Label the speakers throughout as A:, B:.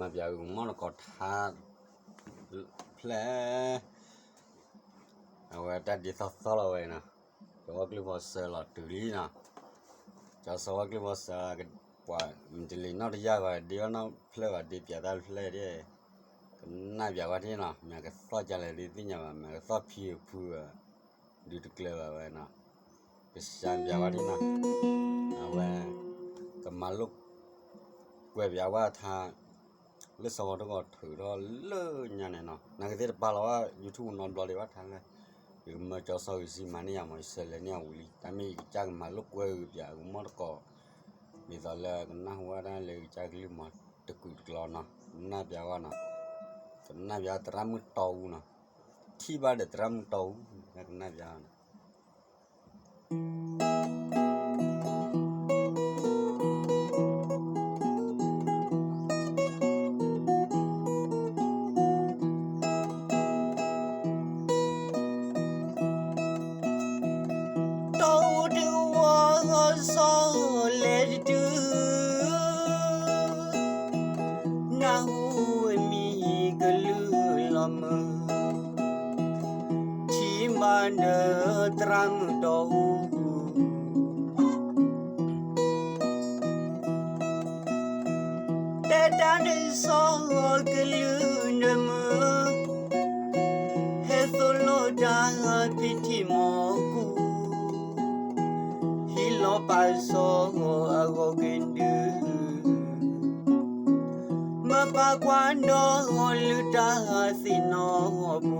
A: မပြောင်းမော်ကောထားဖလဲအဝတ်တက်ဒီဆော့ဆော်လာဝဲနော်တော့ကလဘောဆလာတူလီနော်ကျဆောကလဘောဆာကပွာဒီလီနော်တရားကဒီနော်ဖလဲကဒီပြတာဖလဲတဲ့နာပြကတဲ့နော်မြကဆော့ကြလေဒီတင်ညာမြကဆော့ဖြီဖူဒီတကလဝဲနော်ပစံပြကတဲ့နော်အဝဲကမလုတ်ကွယ်ပြว่าทา လစ်စောတော့ကထူတော့လေညာနေနော်နာကတဲ့ပါလာ YouTube နော်ဘလော်လေးပါထားလဲဒီမှာကြောက်ဆောက်စီမနီယာမဆယ်လည်းညဝလီတမီကြက်မလုတ်ကွယ်ပြဦးမတော့မိသားလဲနာဟဝရလေကြက်ကလေးမတကူကလောနော်နာပြကနော်နာပြတရမတောင်းနော်ထီပါတဲ့တရမတောင်းနာပြနော်
B: is all let do. Now me galulama. Chimanda trang dou. That is all galunama. Hetholo da pitimo mapalso ako kindu mapagwando lutahasinobu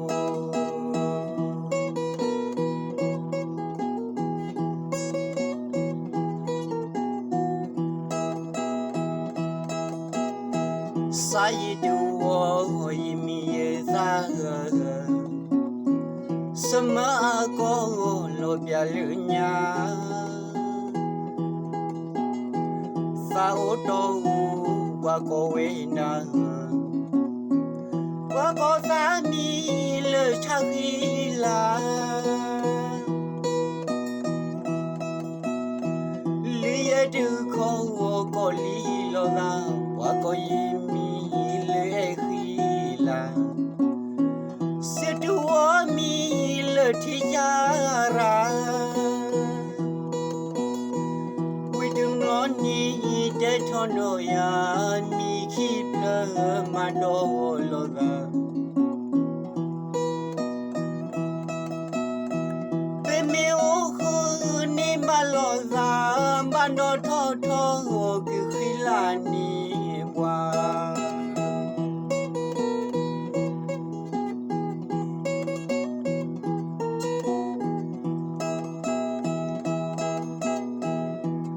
B: Sayyidu wa hoyimi za Sama ko lo bialunya Sa oto wa ko wena Wa ko sa mi le chakila need that on no ya mi keep the mandologa. Beme oho ni maloza bando to to ki khilani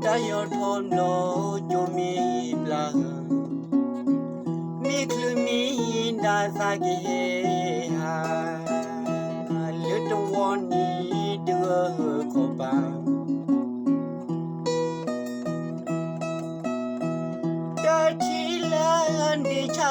B: Tayo thom lo jo mi bla Mi klu mi da sa ge ha Little one ni de ko ba Da chi la ni cha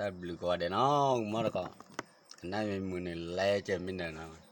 A: ဆက်ဘလူကောတယ်နော်မတော်ကနိုင်မင်းမူနေလဲချက်မင်းနေနော်